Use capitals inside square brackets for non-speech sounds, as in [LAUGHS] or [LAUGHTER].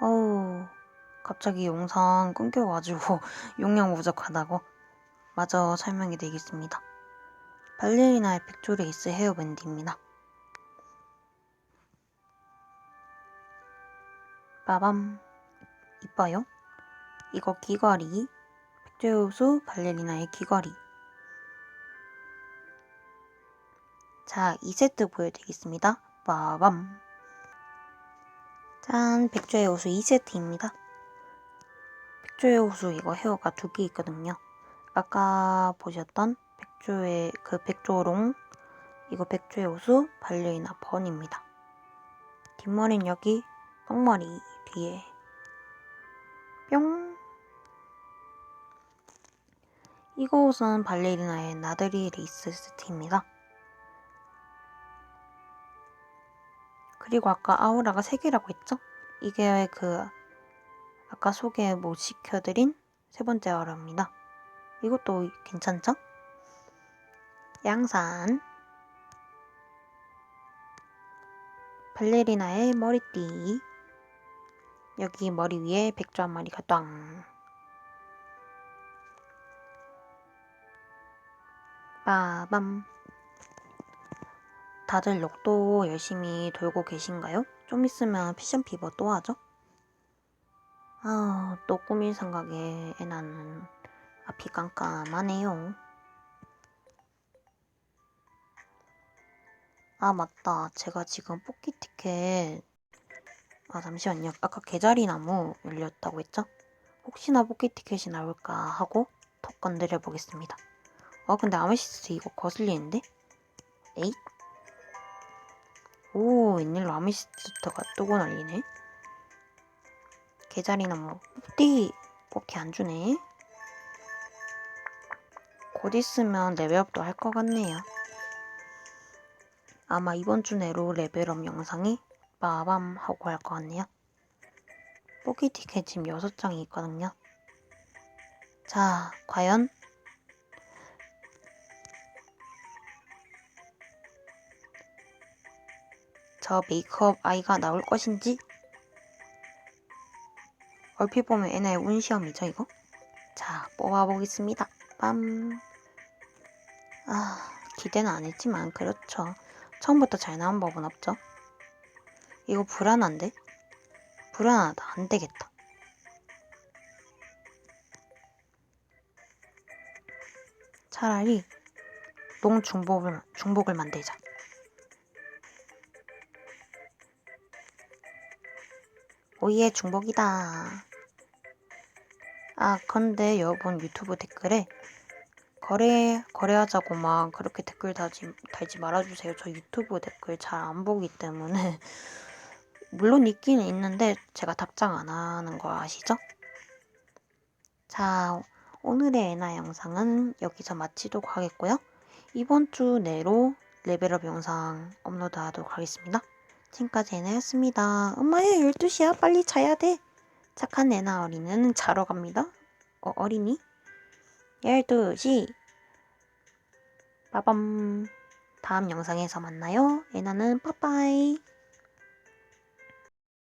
어우, 갑자기 영상 끊겨가지고 [LAUGHS] 용량 부족하다고 마저 설명이 되겠습니다. 발레리나 백조 레이스 헤어밴드입니다. 빠밤 이뻐요? 이거 귀걸이 백조효수 발레리나의 귀걸이 자, 2세트 보여드리겠습니다. 빠밤 짠, 백조의 호수 2세트입니다. 백조의 호수 이거 헤어가 두 개 있거든요. 아까 보셨던 백조의 그 백조롱 이거 백조의 호수 발레리나 번입니다. 뒷머리는 여기 똥머리 뒤에 뿅 이거 옷은 발레리나의 나들이 레이스 세트입니다. 그리고 아까 아우라가 3개라고 했죠? 이게 그 아까 소개 못 시켜드린 세 번째 아우라입니다. 이것도 괜찮죠? 양산 발레리나의 머리띠 여기 머리 위에 백조 한 마리가 꽝 빠밤 다들 록도 열심히 돌고 계신가요? 좀 있으면 패션 피버 또 하죠? 아, 또 꾸밀 생각에 나는 앞이 깜깜하네요. 아, 맞다. 제가 지금 뽑기 티켓 아, 잠시만요. 아까 개자리나무 열렸다고 했죠? 혹시나 뽑기 티켓이 나올까 하고 톡 건드려 보겠습니다. 아, 근데 아메시스트 이거 거슬리는데? 에잇? 오, 웬일로 아메시스트가 뜨고 난리네. 개자리나무 뽑기 뽑기 안 주네. 곧 있으면 레벨업도 할 것 같네요. 아마 이번 주 내로 레벨업 영상이 빠밤 하고 할 것 같네요. 뽑기 티켓 지금 6장이 있거든요. 자, 과연 저 메이크업 아이가 나올 것인지? 얼핏 보면 애나의 운시험이죠 이거? 자 뽑아보겠습니다. 빰. 아, 기대는 안 했지만 그렇죠. 처음부터 잘 나온 법은 없죠. 이거 불안한데? 불안하다. 안 되겠다. 차라리 농중복을 중복을 만들자 오예 중복이다. 아 근데 여러분 유튜브 댓글에 거래 거래하자고 막 그렇게 댓글 달지 달지 말아주세요. 저 유튜브 댓글 잘 안 보기 때문에 [LAUGHS] 물론 있기는 있는데 제가 답장 안 하는 거 아시죠? 자 오늘의 애나 영상은 여기서 마치도록 하겠고요. 이번 주 내로 레벨업 영상 업로드하도록 하겠습니다. 지금까지 애나였습니다. 엄마야 12시야 빨리 자야 돼. 착한 애나 어린이는 자러 갑니다. 어, 어린이? 12시 빠밤 다음 영상에서 만나요. 애나는 빠빠이